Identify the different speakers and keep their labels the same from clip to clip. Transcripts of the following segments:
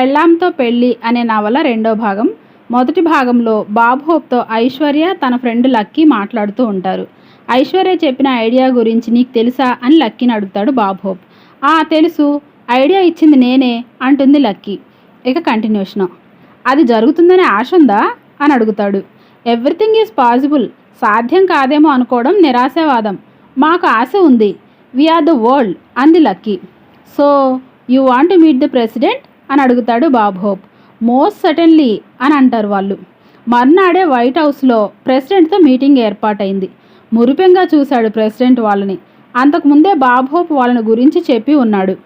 Speaker 1: పెళ్ళాంతో పెళ్ళి అనే నవల రెండో భాగం. మొదటి భాగంలో బాబ్ హోప్తో ఐశ్వర్య తన ఫ్రెండ్ లక్కీ మాట్లాడుతూ ఉంటారు. ఐశ్వర్య చెప్పిన ఐడియా గురించి నీకు తెలుసా అని లక్కీని అడుగుతాడు బాబ్ హోప్ ఆ తెలుసు. ఐడియా ఇచ్చింది నేనే అంటుంది లక్కీ. ఇక కంటిన్యూషన్. అది జరుగుతుందనే ఆశ ఉందా? అని అడుగుతాడు. ఎవ్రీథింగ్ ఈజ్ పాసిబుల్ సాధ్యం కాదేమో అనుకోవడం నిరాశావాదం. మాకు ఆశ ఉంది. వీఆర్ ద వరల్డ్ అంది Lucky. So you want meet the president? అని అడుగుతాడు బాబ్ హోప్. మోస్ట్ సటన్లీ అని అంటారు వాళ్ళు. మర్నాడే వైట్ హౌస్లో ప్రెసిడెంట్తో మీటింగ్ ఏర్పాటైంది. మురిపెంగా చూశాడు ప్రెసిడెంట్ వాళ్ళని. అంతకుముందే బాబ్ హోప్ వాళ్ళని గురించి చెప్పి ఉన్నాడు.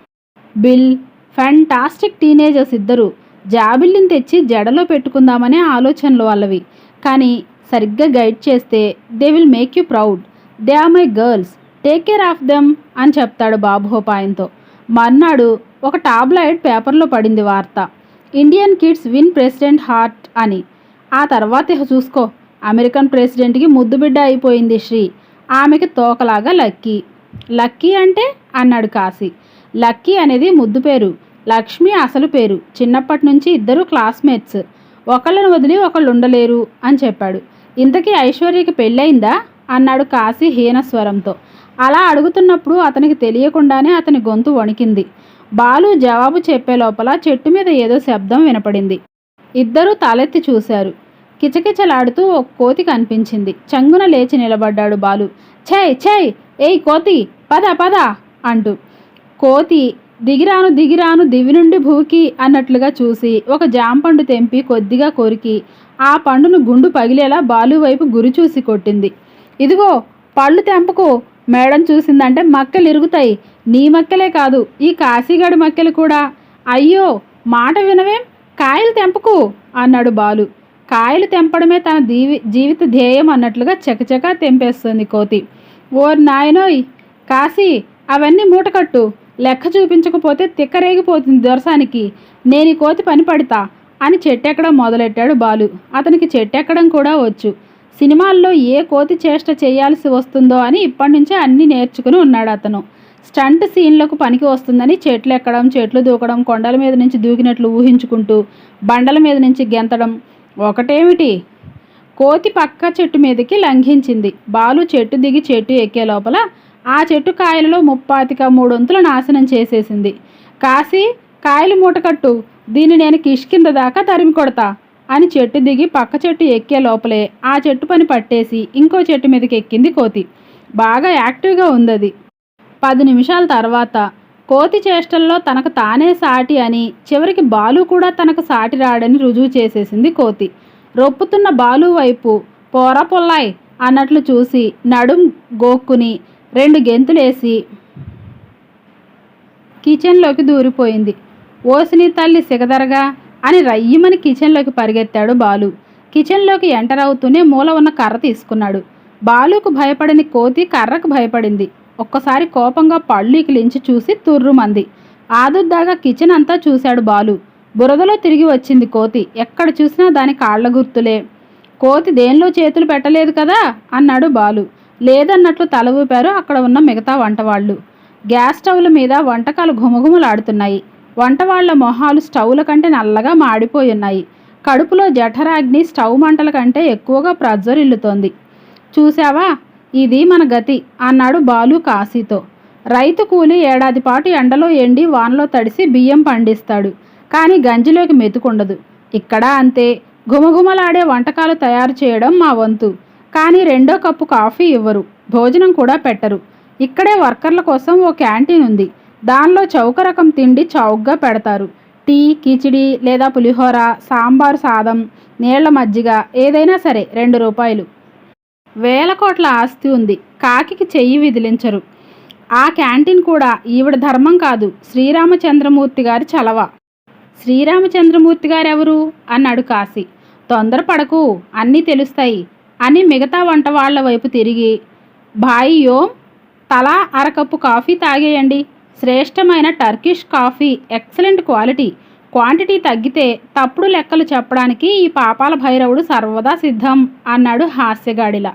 Speaker 1: బిల్ ఫ్యాంటాస్టిక్ టీనేజర్స్ ఇద్దరు జాబిల్లిని తెచ్చి జడలో పెట్టుకుందామనే ఆలోచనలు వాళ్ళవి. కానీ సరిగ్గా గైడ్ చేస్తే they will make you proud. They are my girls. Take care of them అని చెప్తాడు బాబు హోప్ ఆయనతో. మర్నాడు ఒక టాబ్లాయిడ్ పేపర్లో పడింది వార్త. Indian kids win president heart అని. ఆ తర్వాత చూసుకో అమెరికన్ ప్రెసిడెంట్కి ముద్దు బిడ్డ అయిపోయింది శ్రీ. ఆమెకి తోకలాగా లక్కీ. లక్కీ అంటే అన్నాడు కాశీ. లక్కీ అనేది ముద్దు పేరు లక్ష్మి అసలు పేరు చిన్నప్పటి నుంచి ఇద్దరు క్లాస్మేట్స్. ఒకళ్ళని వదిలి ఒకళ్ళు ఉండలేరు అని చెప్పాడు. ఇంతకీ ఐశ్వర్యకి పెళ్ళయిందా? అన్నాడు కాశీ హీనస్వరంతో అలా అడుగుతున్నప్పుడు అతనికి తెలియకుండానే అతని గొంతు వణికింది. బాలు జవాబు చెప్పే లోపల చెట్టు మీద ఏదో శబ్దం వినపడింది. ఇద్దరూ తలెత్తి చూశారు. కిచకిచలాడుతూ ఒక కోతి కనిపించింది. చంగున లేచి నిలబడ్డాడు బాలు. ఛై ఛై! ఏయ్ కోతి! పద పద! అంటూ. కోతి దిగిరాను దిగిరాను దివి నుండి భూకి అన్నట్లుగా చూసి ఒక జాంపండు తెంపి కొద్దిగా కొరికి ఆ పండును గుండు పగిలేలా బాలు వైపు గురి చూసి కొట్టింది. ఇదిగో పళ్ళు తెంపకు! మేడం చూసిందంటే మక్కలు ఇరుగుతాయి. నీ మక్కలే కాదు ఈ కాశీగాడి మక్కలు కూడా. అయ్యో మాట వినవేం? కాయలు తెంపకు అన్నాడు బాలు. కాయలు తెంపడమే తన దీవి జీవిత ధ్యేయం అన్నట్లుగా చకచకా తెంపేస్తుంది కోతి. ఓర్ నాయనోయ్ కాశీ అవన్నీ మూటకట్టు. లెక్క చూపించకపోతే తిక్కరేగిపోతుంది దొరసానికి. నేను ఈ కోతి పని పడతా అని చెట్టెక్కడం మొదలెట్టాడు బాలు. అతనికి చెట్టెక్కడం కూడా వచ్చు. సినిమాల్లో ఏ కోతి చేష్ట చేయాల్సి వస్తుందో అని ఇప్పటి నుంచే అన్నీ నేర్చుకుని ఉన్నాడు అతను. స్టంట్ సీన్లకు పనికి వస్తుందని చెట్లు ఎక్కడం చెట్లు దూకడం కొండల మీద నుంచి దూకినట్లు ఊహించుకుంటూ బండల మీద నుంచి గెంతడం ఒకటేమిటి? కోతి పక్క చెట్టు మీదకి లంఘించింది. బాలు చెట్టు దిగి చెట్టు ఎక్కే లోపల ఆ చెట్టు కాయలలో ముప్పాతిక మూడొంతులు నాశనం చేసేసింది. కాసి కాయలు మూటకట్టు. దీన్ని నేను కిష్కింద దాకా తరిమి కొడతా. అని చెట్టు దిగి పక్క చెట్టు ఎక్కే లోపలే ఆ చెట్టు పని పట్టేసి ఇంకో చెట్టు మీదకి ఎక్కింది కోతి. బాగా యాక్టివ్గా ఉంది అది పది నిమిషాల తర్వాత కోతి చేష్టల్లో తనకు తానే సాటి అని చివరికి బాలు కూడా తనకు సాటి రాడని రుజువు చేసేసింది కోతి. రొప్పుతున్న బాలు వైపు పోరా పొల్లాయ్ అన్నట్లు చూసి నడుం గోక్కుని రెండు గెంతులేసి కిచెన్లోకి దూరిపోయింది. ఓసిని తల్లి సిగదరగా అని రయ్యమని కిచెన్లోకి పరిగెత్తాడు బాలు. కిచెన్లోకి ఎంటర్ అవుతూనే మూల ఉన్న కర్ర తీసుకున్నాడు. బాలుకు భయపడని కోతి కర్రకు భయపడింది. ఒక్కసారి కోపంగా పళ్ళు ఇకిలించి చూసి తుర్రుమంది. ఆదుద్దాగా కిచెన్ అంతా చూశాడు బాలు. బురదలో తిరిగి వచ్చింది కోతి. ఎక్కడ చూసినా దాని కాళ్ళ గుర్తులే. కోతి దేనిలో చేతులు పెట్టలేదు కదా? అన్నాడు బాలు. లేదన్నట్లు తల ఊపారు అక్కడ ఉన్న మిగతా వంటవాళ్ళు. గ్యాస్ స్టవ్ల మీద వంటకాలు ఘుమఘుమలాడుతున్నాయి. వంటవాళ్ళ మొహాలు స్టవ్ల కంటే నల్లగా మాడిపోయి ఉన్నాయి కడుపులో జఠరాగ్ని స్టవ్ మంటల కంటే ఎక్కువగా ప్రజ్వరిల్లుతోంది. చూశావా? ఇది మన గతి అన్నాడు బాలు కాశీతో. రైతు కూలి ఏడాది పాటు ఎండలో ఎండి వానలో తడిసి బియ్యం పండిస్తాడు. కానీ గంజిలోకి మెతుకుండదు. ఇక్కడ అంతే. గుమగుమలాడే వంటకాలు తయారు చేయడం మా వంతు. కానీ రెండో కప్పు కాఫీ ఇవ్వరు. భోజనం కూడా పెట్టరు. ఇక్కడే వర్కర్ల కోసం ఓ క్యాంటీన్ ఉంది. దానిలో చౌక రకం తిండి చౌకగా పెడతారు. టీ కిచిడి లేదా పులిహోర సాంబార్ సాదం నీళ్ళ మజ్జిగ ఏదైనా సరే రెండు రూపాయలు. వేల కోట్ల ఆస్తి ఉంది. కాకికి చెయ్యి విదిలించరు. ఆ క్యాంటీన్ కూడా ఈవిడ ధర్మం కాదు. శ్రీరామచంద్రమూర్తి గారి చలవ. శ్రీరామచంద్రమూర్తి గారెవరు? అన్నాడు కాశీ. తొందరపడకు అన్నీ తెలుస్తాయి. అని మిగతా వంట వాళ్ళ వైపు తిరిగి భాయియో తలా అరకప్పు కాఫీ తాగేయండి. శ్రేష్టమైన Turkish coffee excellent quality. Quantity తగ్గితే తప్పుడు లెక్కలు చెప్పడానికి ఈ పాపాల భైరవుడు సర్వదా సిద్ధం అన్నాడు హాస్యగాడిలా.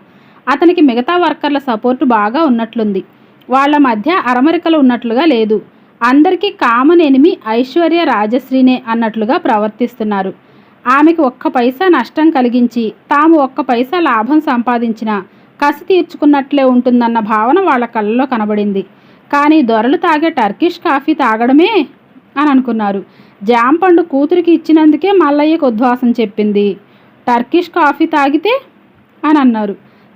Speaker 1: అతనికి మిగతా వర్కర్ల సపోర్టు బాగా ఉన్నట్లుంది. వాళ్ళ మధ్య అరమరికలు ఉన్నట్లుగా లేదు. అందరికీ కామన్ ఎనిమి ఐశ్వర్య రాజశ్రీనే అన్నట్లుగా ప్రవర్తిస్తున్నారు. ఆమెకు ఒక్క పైసా నష్టం కలిగించి తాము ఒక్క పైసా లాభం సంపాదించినా కసి తీర్చుకున్నట్లే ఉంటుందన్న భావన వాళ్ళ కళ్ళలో కనబడింది. కానీ దొరలు తాగే టర్కిష్ కాఫీ తాగడమే అని అనుకున్నారు. జాంపండు కూతురికి ఇచ్చినందుకే మల్లయ్యకు ఉద్వాసం చెప్పింది. టర్కిష్ కాఫీ తాగితే అని అన్నారు.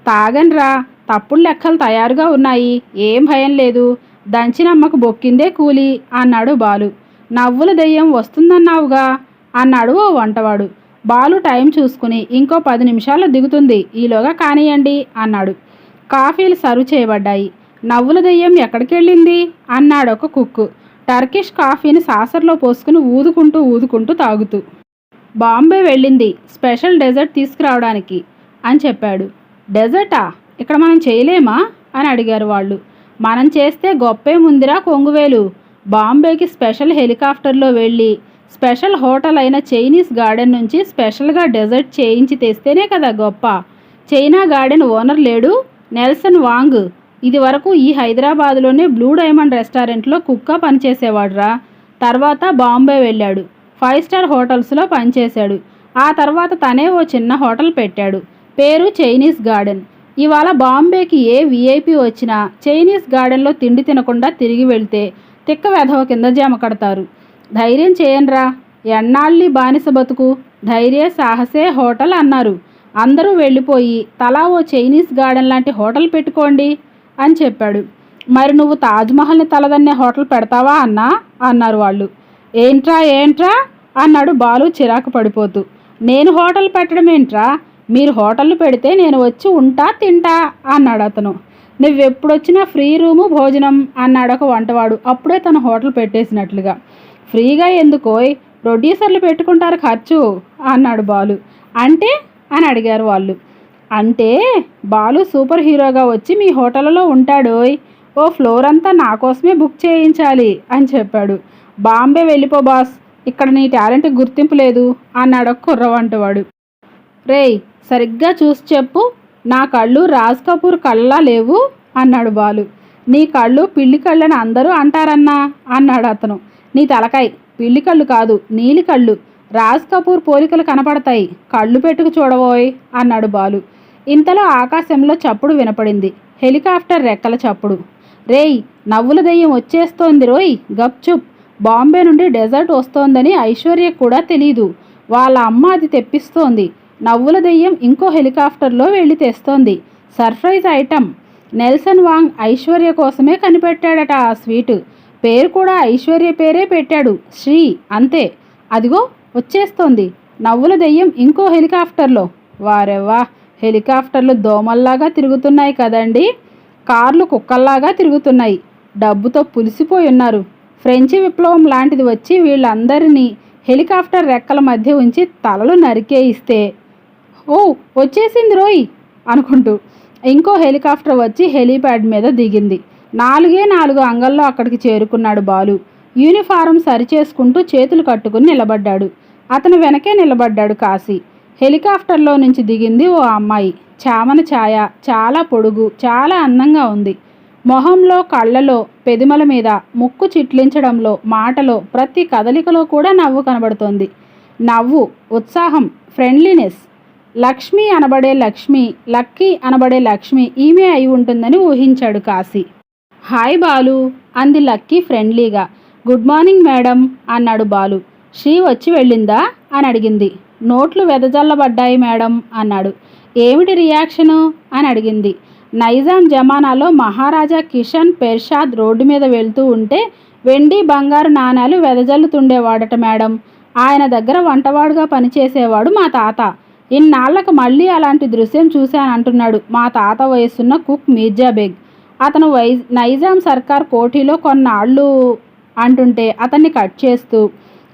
Speaker 1: తాగనరా తప్పుడు లెక్కలు తయారుగా ఉన్నాయి. ఏం భయం లేదు. దంచినమ్మకు బొక్కిందే కూలి అన్నాడు బాలు. నవ్వుల దెయ్యం వస్తుందన్నావుగా అన్నాడు ఓ వంటవాడు. బాలు టైం చూసుకుని ఇంకో పది నిమిషాల్లో దిగుతుంది. ఈలోగా కానియండి అన్నాడు. కాఫీలు సర్వ్ చేయబడ్డాయి. నవ్వుల దెయ్యం ఎక్కడికి వెళ్ళింది అన్నాడు ఒక కుక్కు. టర్కిష్ కాఫీని సాసర్లో పోసుకుని ఊదుకుంటూ ఊదుకుంటూ తాగుతూ. బాంబే వెళ్ళింది. స్పెషల్ డెజర్ట్ తీసుకురావడానికి అని చెప్పాడు. డెజర్టా? ఇక్కడ మనం చేయలేమా? అని అడిగారు వాళ్ళు. మనం చేస్తే గొప్పే ముందిరా కొంగువేలు. బాంబేకి స్పెషల్ హెలికాప్టర్లో వెళ్ళి స్పెషల్ హోటల్ అయిన చైనీస్ గార్డెన్ నుంచి స్పెషల్గా డెజర్ట్ చేయించి తెస్తేనే కదా గొప్ప. చైనా గార్డెన్ ఓనర్ లేడు? Nelson Wang. ఇది వరకు ఈ హైదరాబాద్లోనే బ్లూ డైమండ్ రెస్టారెంట్లో కుక్క పనిచేసేవాడురా. తర్వాత బాంబే వెళ్ళాడు. ఫైవ్ స్టార్ హోటల్స్లో పనిచేశాడు. ఆ తర్వాత తనే ఓ చిన్న హోటల్ పెట్టాడు. పేరు చైనీస్ గార్డెన్. ఇవాళ బాంబేకి ఏ విఐపి వచ్చినా చైనీస్ గార్డెన్లో తిండి తినకుండా తిరిగి వెళ్తే తిక్క వెధవ కింద జామ కడతారు. ధైర్యం చేయండిరా. ఎన్నాళ్ళి బానిస బతుకు. ధైర్య సాహసే హోటల్ అన్నారు. అందరూ వెళ్ళిపోయి తలా ఓ చైనీస్ గార్డెన్ లాంటి హోటల్ పెట్టుకోండి. అని చెప్పాడు. మరి నువ్వు తాజ్మహల్ని తలదన్నే హోటల్ పెడతావా అన్నా? అన్నారు వాళ్ళు. ఏంట్రా ఏంట్రా? అన్నాడు బాలు చిరాకు పడిపోతూ. నేను హోటల్ పెట్టడం ఏంట్రా? మీరు హోటల్ పెడితే నేను వచ్చి ఉంటా తింటా అన్నాడు అతను. నువ్వెప్పుడొచ్చినా ఫ్రీ రూము భోజనం అన్నాడు ఒక వంటవాడు. అప్పుడే తను హోటల్ పెట్టేసినట్లుగా. ఫ్రీగా ఎందుకోయ్? ప్రొడ్యూసర్లు పెట్టుకుంటారు ఖర్చు అన్నాడు బాలు. అంటే? అని అడిగారు వాళ్ళు. అంటే బాలు సూపర్ హీరోగా వచ్చి మీ హోటల్లో ఉంటాడోయ్. ఓ ఫ్లోర్ అంతా నా కోసమే బుక్ చేయించాలి అని చెప్పాడు. బాంబే వెళ్ళిపో బాస్. ఇక్కడ నీ టాలెంట్ గుర్తింపు లేదు అన్నాడు ఒక కుర్రవంటవాడు రేయ్ సరిగ్గా చూసి చెప్పు. నా కళ్ళు రాజ్ కపూర్ కళ్ళ లేవు అన్నాడు బాలు. నీ కళ్ళు పిల్లి కళ్ళని అందరూ అంటారన్నా అన్నాడు అతను. నీ తలకాయ్ పిల్లి కళ్ళు కాదు నీలి కళ్ళు. రాజ్ కపూర్ పోలికలు కనపడతాయి. కళ్ళు పెట్టుకు చూడబోయ్ అన్నాడు బాలు. ఇంతలో ఆకాశంలో చప్పుడు వినపడింది. హెలికాప్టర్ రెక్కల చప్పుడు. రేయ్ నవ్వుల దెయ్యం వచ్చేస్తోంది రోయ్ గప్చుప్ బాంబే నుండి డెజర్ట్ వస్తోందని ఐశ్వర్య కూడా తెలీదు. వాళ్ళ అమ్మ అది తెప్పిస్తోంది. నవ్వుల దెయ్యం ఇంకో హెలికాప్టర్లో వెళ్ళి తెస్తోంది. Surprise item. Nelson Wang Aishwarya కోసమే కనిపెట్టాడట ఆ స్వీటు. పేరు కూడా ఐశ్వర్య పేరే పెట్టాడు. శ్రీ అంతే. అదిగో వచ్చేస్తోంది. నవ్వుల దెయ్యం ఇంకో హెలికాప్టర్లో. వారెవ్వా హెలికాప్టర్లు దోమల్లాగా తిరుగుతున్నాయి కదండి. కార్లు కుక్కల్లాగా తిరుగుతున్నాయి. డబ్బుతో పులిసిపోయి ఉన్నారు. ఫ్రెంచి విప్లవం లాంటిది వచ్చి వీళ్ళందరినీ హెలికాప్టర్ రెక్కల మధ్య ఉంచి తలలు నరికేయిస్తే ఓ వచ్చేసింది రోయ్! అనుకుంటూ ఇంకో హెలికాప్టర్ వచ్చి హెలీప్యాడ్ మీద దిగింది. నాలుగే నాలుగు అంగల్లో అక్కడికి చేరుకున్నాడు బాలు. యూనిఫారం సరిచేసుకుంటూ చేతులు కట్టుకుని నిలబడ్డాడు. అతను వెనకే నిలబడ్డాడు కాశీ. హెలికాప్టర్లో నుంచి దిగింది ఓ అమ్మాయి. చామన ఛాయ చాలా పొడుగు చాలా అందంగా ఉంది. మొహంలో కళ్ళలో పెదిమల మీద ముక్కు చిట్లించడంలో మాటలో ప్రతి కదలికలో కూడా నవ్వు కనబడుతోంది. నవ్వు ఉత్సాహం ఫ్రెండ్లీనెస్. లక్ష్మి అనబడే లక్ష్మి లక్కీ అనబడే లక్ష్మి ఈమె అయి ఉంటుందని ఊహించాడు కాశీ. హాయ్ బాలు అంది లక్కీ ఫ్రెండ్లీగా. గుడ్ మార్నింగ్ మేడం అన్నాడు బాలు. శ్రీ వచ్చి వెళ్ళిందా? అని అడిగింది. నోట్లు వెదజల్లబడ్డాయి మేడం అన్నాడు. ఏమిటి రియాక్షను? అని అడిగింది. నైజాం జమానాలో మహారాజా కిషన్ పెర్షాద్ రోడ్డు మీద వెళ్తూ ఉంటే వెండి బంగారు నాణాలు వెదజల్లుతుండేవాడట మేడం. ఆయన దగ్గర వంటవాడుగా పనిచేసేవాడు మా తాత. ఇన్నాళ్ళకు మళ్ళీ అలాంటి దృశ్యం చూశానంటున్నాడు మా తాత వయసున్న కుక్ మీర్జా బేగ్. అతను వై నైజాం సర్కార్ కోఠీలో కొన్నాళ్ళు అంటుంటే అతన్ని కట్ చేస్తూ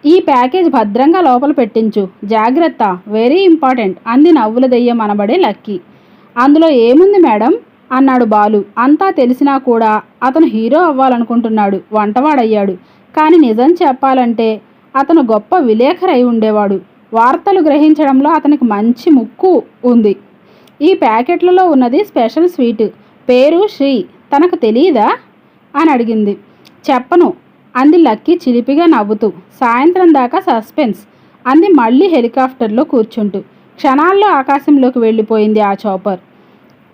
Speaker 1: ఈ ప్యాకేజ్ భద్రంగా లోపల పెట్టించు. జాగ్రత్త. వెరీ ఇంపార్టెంట్ అంది నవ్వుల దెయ్యం అనబడే లక్కీ. అందులో ఏముంది మేడం? అన్నాడు బాలు. అంతా తెలిసినా కూడా అతను హీరో అవ్వాలనుకుంటున్నాడు. వంటవాడయ్యాడు. కానీ నిజం చెప్పాలంటే అతను గొప్ప విలేఖరై ఉండేవాడు. వార్తలు గ్రహించడంలో అతనికి మంచి ముక్కు ఉంది. ఈ ప్యాకెట్లలో ఉన్నది స్పెషల్ స్వీట్. పేరు శ్రీ. తనకు తెలియదా అని అడిగింది. చెప్పను. అంది లక్కీ చిలిపిగా నవ్వుతూ సాయంత్రం దాకా సస్పెన్స్ అంది మళ్ళీ హెలికాప్టర్లో కూర్చుంటూ. క్షణాల్లో ఆకాశంలోకి వెళ్ళిపోయింది ఆ చాపర్.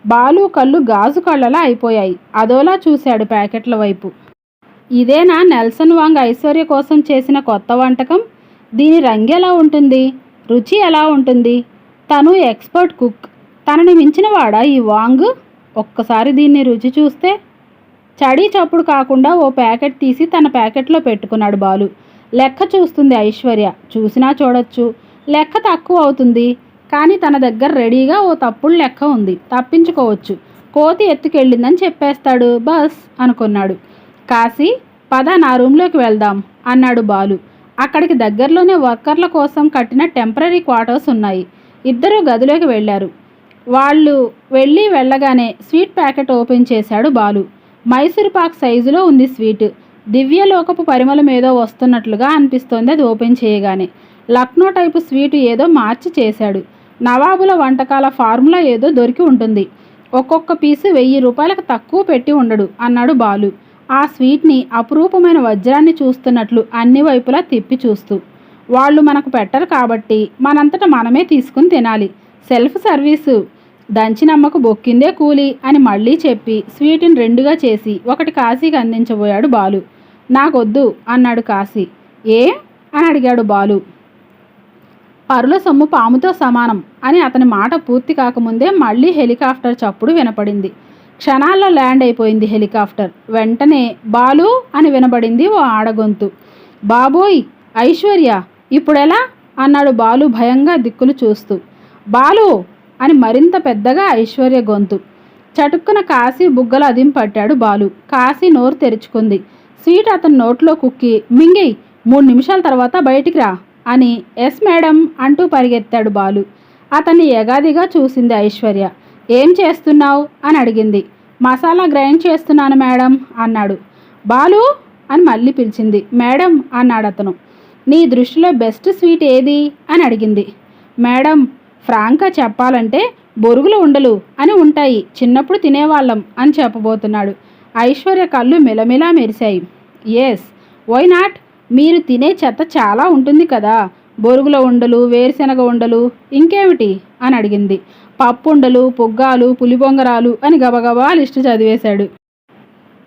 Speaker 1: బాలు కళ్ళు గాజు కళ్ళలా అయిపోయాయి. అదోలా చూశాడు ప్యాకెట్ల వైపు. ఇదేనా నెల్సన్ వాంగ్ ఐశ్వర్య కోసం చేసిన కొత్త వంటకం? దీని రంగు ఎలా ఉంటుంది? రుచి ఎలా ఉంటుంది? తను ఎక్స్పర్ట్ కుక్. తనని మించిన వాడా ఈ వాంగ్? ఒక్కసారి దీన్ని రుచి చూస్తే చడీ చప్పుడు కాకుండా ఓ ప్యాకెట్ తీసి తన ప్యాకెట్లో పెట్టుకున్నాడు బాలు. లెక్క చూస్తుంది ఐశ్వర్య. చూసినా చూడొచ్చు. లెక్క తక్కువ అవుతుంది. కానీ తన దగ్గర రెడీగా ఓ తప్పుడు లెక్క ఉంది. తప్పించుకోవచ్చు. కోతి ఎత్తుకెళ్ళిందని చెప్పేస్తాడు. బస్ అనుకున్నాడు. కాశీ పద నా రూమ్లోకి వెళ్దాం అన్నాడు బాలు. అక్కడికి దగ్గరలోనే వర్కర్ల కోసం కట్టిన టెంపరీ క్వార్టర్స్ ఉన్నాయి. ఇద్దరూ గదిలోకి వెళ్ళారు. వాళ్ళు వెళ్ళి వెళ్ళగానే స్వీట్ ప్యాకెట్ ఓపెన్ చేశాడు బాలు. మైసూర్ పాక్ సైజులో ఉంది స్వీట్. దివ్యలోకపు పరిమళం ఏదో వస్తున్నట్లుగా అనిపిస్తోంది అది ఓపెన్ చేయగానే. లక్నో టైపు స్వీట్ ఏదో మార్చి చేశాడు. నవాబుల వంటకాల ఫార్ములా ఏదో దొరికి ఉంటుంది. ఒక్కొక్క పీసు వెయ్యి రూపాయలకు తక్కువ పెట్టి ఉండడు అన్నాడు బాలు. ఆ స్వీట్ని అపురూపమైన వజ్రాన్ని చూస్తున్నట్లు అన్ని వైపులా తిప్పి చూస్తూ. వాళ్ళు మనకు పెట్టరు కాబట్టి మనంతట మనమే తీసుకుని తినాలి. Self service. దంచినమ్మకు బొక్కిందే కూలి అని మళ్ళీ చెప్పి స్వీట్ని రెండుగా చేసి ఒకటి కాశీకి అందించబోయాడు బాలు. నాకొద్దు అన్నాడు కాశీ. ఏ? అని అడిగాడు బాలు. పరుల సొమ్ము పాముతో సమానం అని అతని మాట పూర్తి కాకముందే మళ్ళీ హెలికాప్టర్ చప్పుడు వినపడింది. క్షణాల్లో ల్యాండ్ అయిపోయింది హెలికాప్టర్. వెంటనే బాలు అని వినబడింది ఓ ఆడగొంతు. బాబోయ్! ఐశ్వర్య! ఇప్పుడెలా? అన్నాడు బాలు భయంగా దిక్కులు చూస్తూ. బాలు! అని మరింత పెద్దగా ఐశ్వర్య గొంతు. చటుక్కున కాశీ బుగ్గలు అదిం పట్టాడు బాలు. కాశీ నోరు తెరుచుకుంది. స్వీట్ అతని నోట్లో కుక్కి మింగేయ్ మూడు నిమిషాల తర్వాత బయటికి రా అని ఎస్ మేడం అంటూ పరిగెత్తాడు బాలు. అతన్ని ఎగాదిగా చూసింది ఐశ్వర్య. ఏం చేస్తున్నావు? అని అడిగింది. మసాలా గ్రైండ్ చేస్తున్నాను మేడం అన్నాడు. బాలు అని మళ్ళీ పిలిచింది. మేడం అన్నాడు అతను. నీ దృష్టిలో బెస్ట్ స్వీట్ ఏది? అని అడిగింది. మేడం ఫ్రాంక్గా చెప్పాలంటే బొరుగులు ఉండలు అని ఉంటాయి చిన్నప్పుడు తినేవాళ్ళం అని చెప్పబోతున్నాడు. ఐశ్వర్య కళ్ళు మిలమిలా మెరిశాయి. ఎస్ వై నాట్ మీరు తినే చెత్త చాలా ఉంటుంది కదా. బొరుగుల ఉండలు వేరుశెనగ ఉండలు ఇంకేమిటి? అని అడిగింది. పప్పు ఉండలు పొగ్గాలు పులిబొంగరాలు అని గబగబా లిస్టు చదివేశాడు.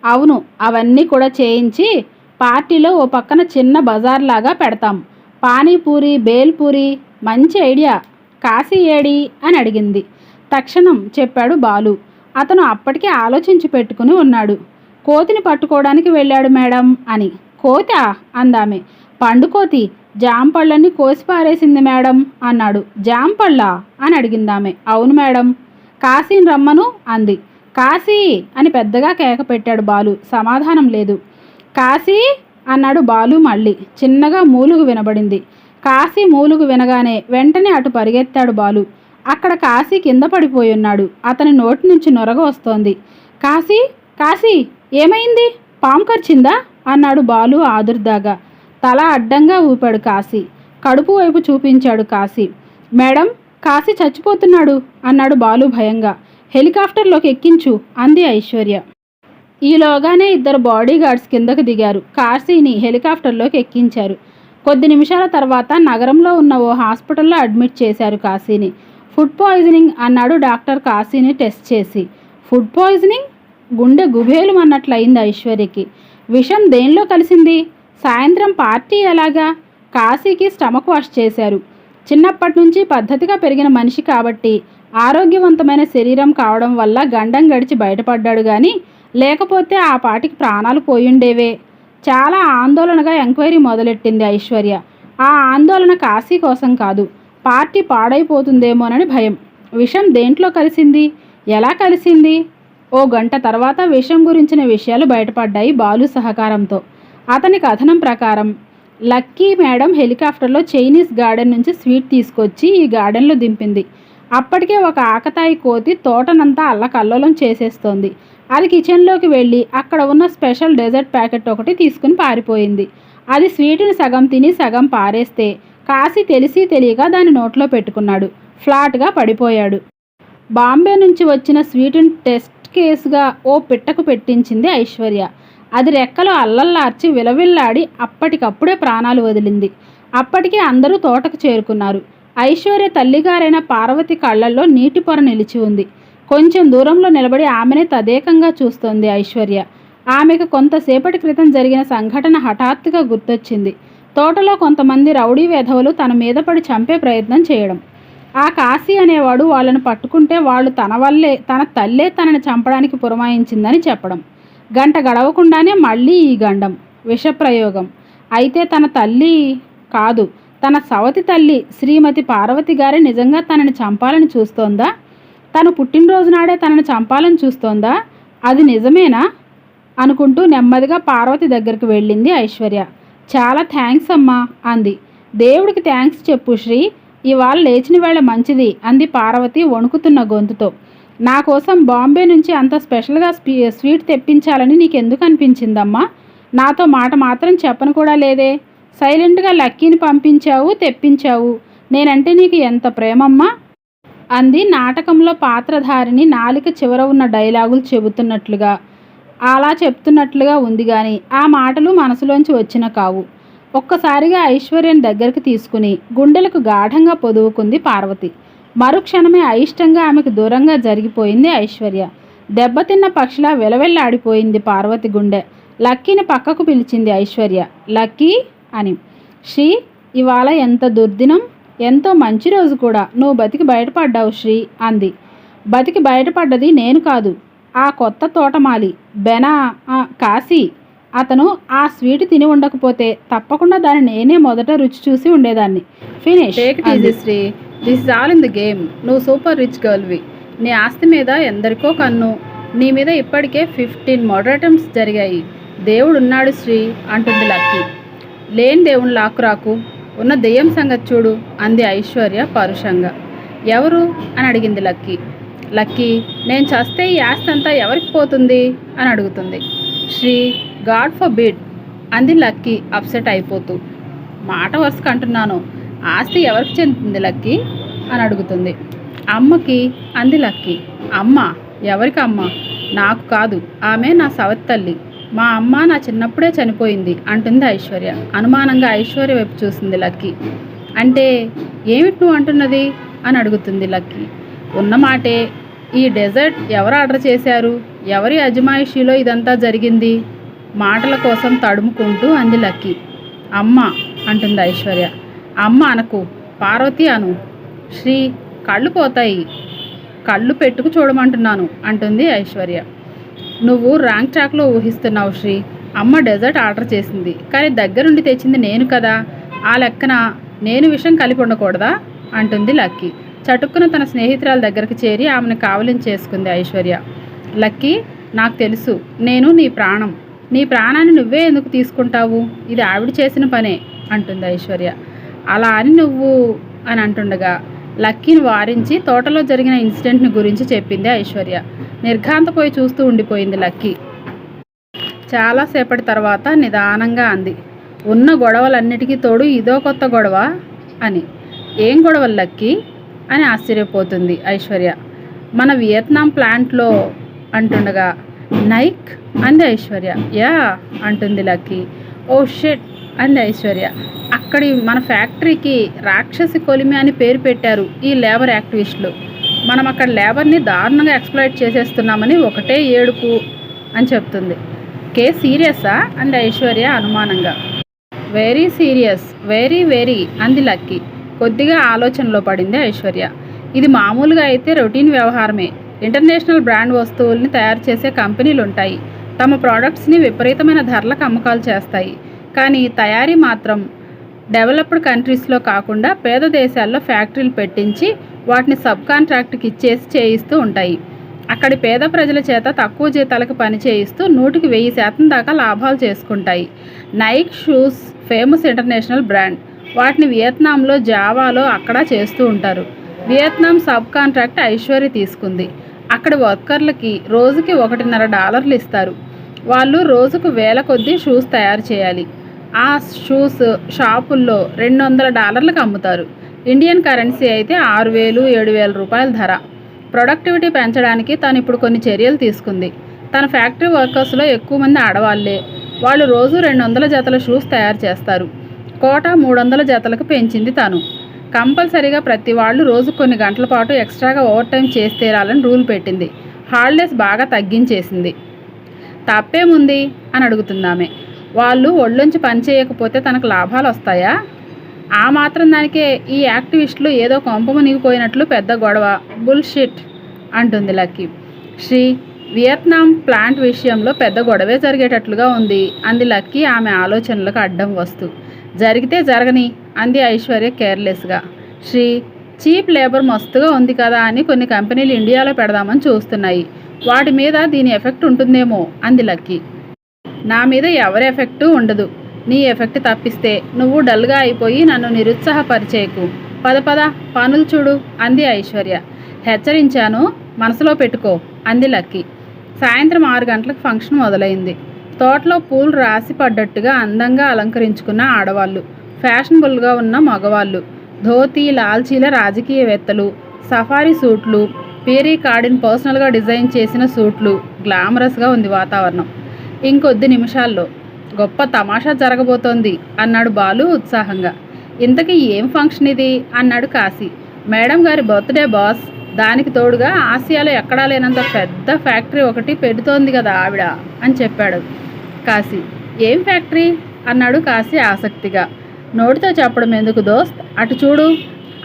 Speaker 1: అవును అవన్నీ కూడా చేయించి పార్టీలో ఓ పక్కన చిన్న బజార్ లాగా పెడతాం. పానీపూరి బేల్పూరి మంచి ఐడియా. కాశీ ఏడి అని అడిగింది. తక్షణం చెప్పాడు బాలు. అతను అప్పటికే ఆలోచించి పెట్టుకుని ఉన్నాడు. కోతిని పట్టుకోవడానికి వెళ్ళాడు మేడం అని. కోత? అందామె. పండుకోతి జాంపళ్ళని కోసి పారేసింది మేడం అన్నాడు. జాంపళ్ళా అని అడిగిందామె. అవును మేడం. కాశీని రమ్మను? అంది. కాశీ అని పెద్దగా కేక పెట్టాడు బాలు. సమాధానం లేదు. కాశీ? అన్నాడు బాలు మళ్ళీ. చిన్నగా మూలుగు వినబడింది. కాశీ మూలుగు వినగానే వెంటనే అటు పరిగెత్తాడు బాలు. అక్కడ కాశీ కింద పడిపోయున్నాడు. అతని నోటి నుంచి నొరగ వస్తోంది. కాశీ కాశీ ఏమైంది? పాము కరిచిందా? అన్నాడు బాలు ఆదుర్దాగా. తల అడ్డంగా ఊపాడు కాశీ. కడుపు వైపు చూపించాడు కాశీ. మేడం కాశీ చచ్చిపోతున్నాడు అన్నాడు బాలు భయంగా. హెలికాప్టర్లోకి ఎక్కించు అంది ఐశ్వర్య. ఈలోగానే ఇద్దరు బాడీగార్డ్స్ కిందకు దిగారు. కాశీని హెలికాప్టర్లోకి ఎక్కించారు. కొద్ది నిమిషాల తర్వాత నగరంలో ఉన్న ఓ హాస్పిటల్లో అడ్మిట్ చేశారు కాశీని. ఫుడ్ పాయిజనింగ్ అన్నాడు డాక్టర్ కాశీని టెస్ట్ చేసి. Food poisoning? గుండె గుబేలు అన్నట్లయింది ఐశ్వర్యకి. విషం దేనిలో కలిసింది? సాయంత్రం పార్టీ ఎలాగా? కాశీకి స్టమక్ వాష్ చేశారు. చిన్నప్పటి నుంచి పద్ధతిగా పెరిగిన మనిషి కాబట్టి ఆరోగ్యవంతమైన శరీరం కావడం వల్ల గండం గడిచి బయటపడ్డాడు కానీ లేకపోతే ఆ పాటికి ప్రాణాలు పోయుండేవే. చాలా ఆందోళనగా ఎంక్వైరీ మొదలెట్టింది ఐశ్వర్య. ఆ ఆందోళన కాశీ కోసం కాదు పార్టీ పాడైపోతుందేమోనని భయం. విషం దేంట్లో కలిసింది? ఎలా కలిసింది? ఓ గంట తర్వాత విషం గురించిన విషయాలు బయటపడ్డాయి బాలు సహకారంతో. అతని కథనం ప్రకారం లక్కీ మేడం హెలికాప్టర్లో చైనీస్ గార్డెన్ నుంచి స్వీట్ తీసుకొచ్చి ఈ గార్డెన్లో దింపింది. అప్పటికే ఒక ఆకతాయి కోతి తోటనంతా అల్లకల్లోలం చేసేస్తోంది. అది కిచెన్లోకి వెళ్ళి అక్కడ ఉన్న స్పెషల్ డెజర్ట్ ప్యాకెట్ ఒకటి తీసుకుని పారిపోయింది. అది స్వీటుని సగం తిని సగం పారేస్తే కాసి తెలిసి తెలియక దాని నోట్లో పెట్టుకున్నాడు. ఫ్లాట్గా పడిపోయాడు. బాంబే నుంచి వచ్చిన స్వీటుని టెస్ట్ కేసుగా ఓ పిట్టకు పెట్టించింది ఐశ్వర్య. అది రెక్కలు అల్లల్లార్చి విలవిల్లాడి అప్పటికప్పుడే ప్రాణాలు వదిలింది. అప్పటికే అందరూ తోటకు చేరుకున్నారు. ఐశ్వర్య తల్లిగారైన పార్వతి కళ్ళల్లో నీటి పొర నిలిచి ఉంది. కొంచెం దూరంలో నిలబడి ఆమెనే తదేకంగా చూస్తోంది ఐశ్వర్య. ఆమెకు కొంతసేపటి క్రితం జరిగిన సంఘటన హఠాత్తుగా గుర్తొచ్చింది. తోటలో కొంతమంది రౌడీ వేధవులు తన మీద పడి చంపే ప్రయత్నం చేయడం. ఆ కాశీ అనేవాడు వాళ్ళను పట్టుకుంటే వాళ్ళు తన వల్లే తన తల్లే తనని చంపడానికి పురమాయించిందని చెప్పడం. గంట గడవకుండానే మళ్ళీ ఈ గండం విషప్రయోగం. అయితే తన తల్లి కాదు తన సవతి తల్లి శ్రీమతి పార్వతి గారి నిజంగా తనని చంపాలని చూస్తోందా? తను పుట్టినరోజు నాడే తనని చంపాలని చూస్తోందా? అది నిజమేనా? అనుకుంటూ నెమ్మదిగా పార్వతి దగ్గరికి వెళ్ళింది ఐశ్వర్య. చాలా థ్యాంక్స్ అమ్మా అంది. దేవుడికి థ్యాంక్స్ చెప్పు శ్రీ. ఇవాళ లేచిన వేళ మంచిది అంది పార్వతి వణుకుతున్న గొంతుతో. నా కోసం బాంబే నుంచి అంత స్పెషల్గా స్వీట్ తెప్పించాలని నీకెందుకు అనిపించిందమ్మా? నాతో మాట మాత్రం చెప్పను కూడా లేదే. సైలెంట్గా లక్కీని పంపించావు తెప్పించావు. నేనంటే నీకు ఎంత ప్రేమమ్మా? అంది నాటకంలో పాత్రధారిని నాలిక చివర ఉన్న డైలాగులు చెబుతున్నట్లుగా. అలా చెప్తున్నట్లుగా ఉంది కానీ ఆ మాటలు మనసులోంచి వచ్చిన కావు. ఒక్కసారిగా ఐశ్వర్యని దగ్గరికి తీసుకుని గుండెలకు గాఢంగా పొదువుకుంది పార్వతి. మరుక్షణమే అయిష్టంగా ఆమెకు దూరంగా జరిగిపోయింది ఐశ్వర్య. దెబ్బతిన్న పక్షిలా వెలవెల్లాడిపోయింది పార్వతి గుండె. లక్కీని పక్కకు పిలిచింది ఐశ్వర్య. లక్కీ? అని. శ్రీ ఇవాళ ఎంత దుర్దినం ఎంతో మంచి రోజు కూడా నువ్వు బతికి బయటపడ్డావు శ్రీ అంది. బతికి బయటపడ్డది నేను కాదు ఆ కొత్త తోటమాలి బెనా కాశీ. అతను ఆ స్వీట్ తిని ఉండకపోతే తప్పకుండా దాన్ని నేనే మొదట రుచి చూసి ఉండేదాన్ని. Finish
Speaker 2: Sri. This is all in the game. నువ్వు సూపర్ రిచ్ గర్ల్వి నీ ఆస్తి మీద ఎందరికో కన్ను నీ మీద ఇప్పటికే ఫిఫ్టీన్ మర్డర్ అటెంప్ట్స్ జరిగాయి. దేవుడు ఉన్నాడు శ్రీ అంటుంది లక్కీ. లేని దేవుని లాక్కురాకు ఉన్న దెయ్యం సంగతి చూడు అంది ఐశ్వర్య పరుషంగా. ఎవరు? అని అడిగింది లక్కీ. లక్కీ నేను చస్తే ఈ ఆస్తి అంతా ఎవరికి పోతుంది? అని అడుగుతుంది. శ్రీ గాడ్ ఫర్ బిడ్ అంది లక్కీ అప్సెట్ అయిపోతూ. మాట వరుసకు అంటున్నాను ఆస్తి ఎవరికి చెందుతుంది లక్కీ? అని అడుగుతుంది. అమ్మకి అంది లక్కీ. అమ్మ ఎవరికి అమ్మ నాకు కాదు ఆమె నా సవతి తల్లి. మా అమ్మ నా చిన్నప్పుడే చనిపోయింది అంటుంది ఐశ్వర్య. అనుమానంగా ఐశ్వర్య వైపు చూసింది లక్కీ. అంటే ఏమిటి నువ్వు అంటున్నది? అని అడుగుతుంది లక్కీ. ఉన్న మాటే. ఈ డెజర్ట్ ఎవరు ఆర్డర్ చేశారు? ఎవరి అజమాయిషీలో ఇదంతా జరిగింది? మాటల కోసం తడుముకుంటూ అంది లక్కీ. అమ్మ అంటుంది ఐశ్వర్య. అమ్మ అనకు. పార్వతి అను. శ్రీ కళ్ళు పోతాయి. కళ్ళు పెట్టుకు చూడమంటున్నాను అంటుంది ఐశ్వర్య. నువ్వు ర్యాంక్ ట్రాక్లో ఊహిస్తున్నావు శ్రీ. అమ్మ డెజర్ట్ ఆర్డర్ చేసింది. కానీ దగ్గరుండి తెచ్చింది నేను కదా. ఆ లెక్కన నేను విషయం కలిపి ఉండకూడదా? అంటుంది లక్కీ. చటుక్కున తన స్నేహితురాల దగ్గరికి చేరి ఆమెను కావలిం చేసుకుంది ఐశ్వర్య. లక్కీ నాకు తెలుసు. నేను నీ ప్రాణం. నీ ప్రాణాన్ని నువ్వే ఎందుకు తీసుకుంటావు? ఇది ఆవిడ చేసిన పనే అంటుంది ఐశ్వర్య. అలా అని నువ్వు అని అంటుండగా లక్కీని వారించి తోటలో జరిగిన ఇన్సిడెంట్ని గురించి చెప్పింది ఐశ్వర్య. నిర్ఘాంతపోయి చూస్తూ ఉండిపోయింది లక్కీ. చాలాసేపటి తర్వాత నిదానంగా అంది. ఉన్న గొడవలన్నిటికీ తోడు ఇదో కొత్త గొడవ అని. ఏం గొడవలు లక్కీ? అని ఆశ్చర్యపోతుంది ఐశ్వర్య. మన వియత్నాం ప్లాంట్లో అంటుండగా నైక్? అంది ఐశ్వర్య. యా అంటుంది లక్కీ. ఓ షెట్ అంది ఐశ్వర్య. అక్కడి మన ఫ్యాక్టరీకి రాక్షసి కొలిమి అని పేరు పెట్టారు ఈ లేబర్ యాక్టివిస్టులు. మనం అక్కడ లేబర్ని దారుణంగా ఎక్స్ప్లాయిట్ చేసేస్తున్నామని ఒకటే ఏడుపు అని చెప్తుంది. కే సీరియసా? అంది ఐశ్వర్య అనుమానంగా. వెరీ సీరియస్ వెరీ వెరీ అంది లక్కీ. కొద్దిగా ఆలోచనలో పడింది ఐశ్వర్య. ఇది మామూలుగా అయితే రొటీన్ వ్యవహారమే. ఇంటర్నేషనల్ బ్రాండ్ వస్తువుల్ని తయారు చేసే కంపెనీలు ఉంటాయి తమ ప్రోడక్ట్స్ని విపరీతమైన ధరలకు అమ్మకాలు చేస్తాయి. కానీ తయారీ మాత్రం డెవలప్డ్ కంట్రీస్లో కాకుండా పేద దేశాల్లో ఫ్యాక్టరీలు పెట్టించి వాటిని సబ్ కాంట్రాక్ట్కి ఇచ్చేసి చేయిస్తూ ఉంటాయి. అక్కడి పేద ప్రజల చేత తక్కువ జీతాలకు పని చేయిస్తూ నూటికి వెయ్యి శాతం దాకా లాభాలు చేసుకుంటాయి. Nike shoes famous international brand వాటిని వియత్నాంలో జావాలో అక్కడ చేస్తూ ఉంటారు. వియత్నాం సబ్ కాంట్రాక్ట్ ఐశ్వర్య తీసుకుంది. అక్కడి వర్కర్లకి రోజుకి ఒకటిన్నర డాలర్లు ఇస్తారు. వాళ్ళు రోజుకు వేల కొద్దీ షూస్ తయారు చేయాలి. ఆ షూస్ షాపుల్లో రెండు వందల డాలర్లకు అమ్ముతారు. ఇండియన్ కరెన్సీ అయితే ఆరు వేలు ఏడు వేల రూపాయల ధర. ప్రొడక్టివిటీ పెంచడానికి తను ఇప్పుడు కొన్ని చర్యలు తీసుకుంది. తన ఫ్యాక్టరీ వర్కర్స్లో ఎక్కువ మంది ఆడవాళ్ళే. వాళ్ళు రోజు రెండు వందల జతల షూస్ తయారు చేస్తారు. కోట మూడు వందల జతలకు పెంచింది తను. కంపల్సరీగా ప్రతి వాళ్ళు రోజు కొన్ని గంటల పాటు ఎక్స్ట్రాగా ఓవర్ టైం చేసి తీరాలని రూల్ పెట్టింది. హాలిడేస్ బాగా తగ్గించేసింది. తప్పేముంది? అని అడుగుతుందామె వాళ్ళు ఒళ్ళొంచి పని చేయకపోతే తనకు లాభాలు వస్తాయా? ఆ మాత్రం దానికే ఈ యాక్టివిస్టులు ఏదో కొంప మునిగిపోయినట్లు పెద్ద గొడవ. బుల్షిట్ అంటుంది లక్కీ. శ్రీ వియత్నాం ప్లాంట్ విషయంలో పెద్ద గొడవే జరిగేటట్లుగా ఉంది అంది లక్కీ ఆమె ఆలోచనలకు అడ్డం వస్తూ. జరిగితే జరగని అంది ఐశ్వర్య కేర్లెస్గా. శ్రీ చీప్ లేబర్ మస్తుగా ఉంది కదా అని కొన్ని కంపెనీలు ఇండియాలో పెడదామని చూస్తున్నాయి. వాటి మీద దీని ఎఫెక్ట్ ఉంటుందేమో అంది లక్కీ. నా మీద ఎవరి ఎఫెక్టు ఉండదు. నీ ఎఫెక్ట్ తప్పిస్తే నువ్వు డల్గా అయిపోయి నన్ను నిరుత్సాహపరిచేకు. పద పద పనులు చూడు అంది ఐశ్వర్య. హెచ్చరించాను మనసులో పెట్టుకో అంది లక్కీ. సాయంత్రం ఆరు గంటలకు ఫంక్షన్ మొదలైంది. తోటలో పూలు రాసి పడ్డట్టుగా అందంగా అలంకరించుకున్న ఆడవాళ్ళు ఫ్యాషనబుల్గా ఉన్న మగవాళ్ళు ధోతి లాల్చీల రాజకీయవేత్తలు సఫారీ సూట్లు పేరీ కార్డిన్ పర్సనల్గా డిజైన్ చేసిన సూట్లు గ్లామరస్గా ఉంది వాతావరణం. ఇంకొద్ది నిమిషాల్లో గొప్ప తమాషా జరగబోతోంది అన్నాడు బాలు ఉత్సాహంగా. ఇంతకీ ఏం ఫంక్షన్ ఇది? అన్నాడు కాశీ. మేడం గారి బర్త్డే బాస్. దానికి తోడుగా ఆసియాలో ఎక్కడా లేనంత పెద్ద ఫ్యాక్టరీ ఒకటి పెడుతోంది కదా ఆవిడ అని చెప్పాడు కాశీ. ఏం ఫ్యాక్టరీ? అన్నాడు కాశీ ఆసక్తిగా. నోటితో చెప్పడం ఎందుకు దోస్త్? అటు చూడు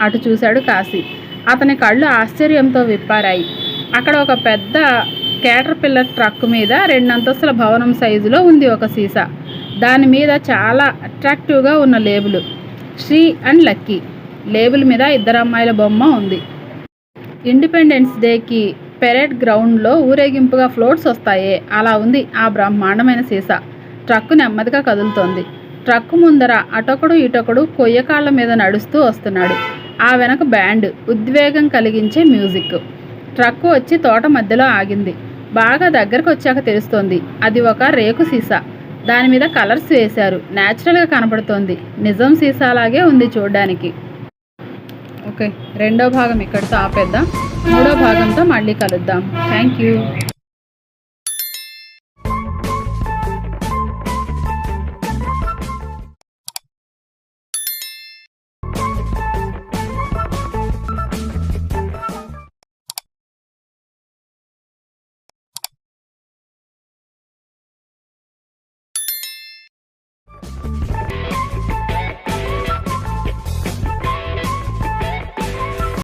Speaker 2: అటు చూశాడు కాశీ. అతని కళ్ళు ఆశ్చర్యంతో విప్పారాయి. అక్కడ ఒక పెద్ద కేటర్ పిల్లర్ ట్రక్ మీద రెండంతస్తుల భవనం సైజులో ఉంది ఒక సీసా. దాని మీద చాలా అట్రాక్టివ్గా ఉన్న label Sri and Lucky. Label మీద ఇద్దరు అమ్మాయిల బొమ్మ ఉంది. ఇండిపెండెన్స్ డేకి పెరేడ్ గ్రౌండ్లో ఊరేగింపుగా ఫ్లోట్స్ వస్తాయే. అలా ఉంది ఆ బ్రహ్మాండమైన సీసా. ట్రక్కు నెమ్మదిగా కదులుతోంది. ట్రక్కు ముందర అటొకడు ఇటొకడు కొయ్యకాళ్ళ మీద నడుస్తూ వస్తున్నాడు. ఆ వెనక బ్యాండ్ ఉద్వేగం కలిగించే మ్యూజిక్ ట్రక్కు వచ్చి తోట మధ్యలో ఆగింది. బాగా దగ్గరకు వచ్చాక తెలుస్తోంది. అది ఒక రేకు సీసా. దాని మీద కలర్స్ వేశారు. న్యాచురల్గా కనపడుతోంది. నిజం సీసాలాగే ఉంది చూడడానికి. ఓకే రెండో భాగం ఇక్కడితో ఆపేద్దాం. మూడో భాగంతో మళ్ళీ కలుద్దాం. Thank you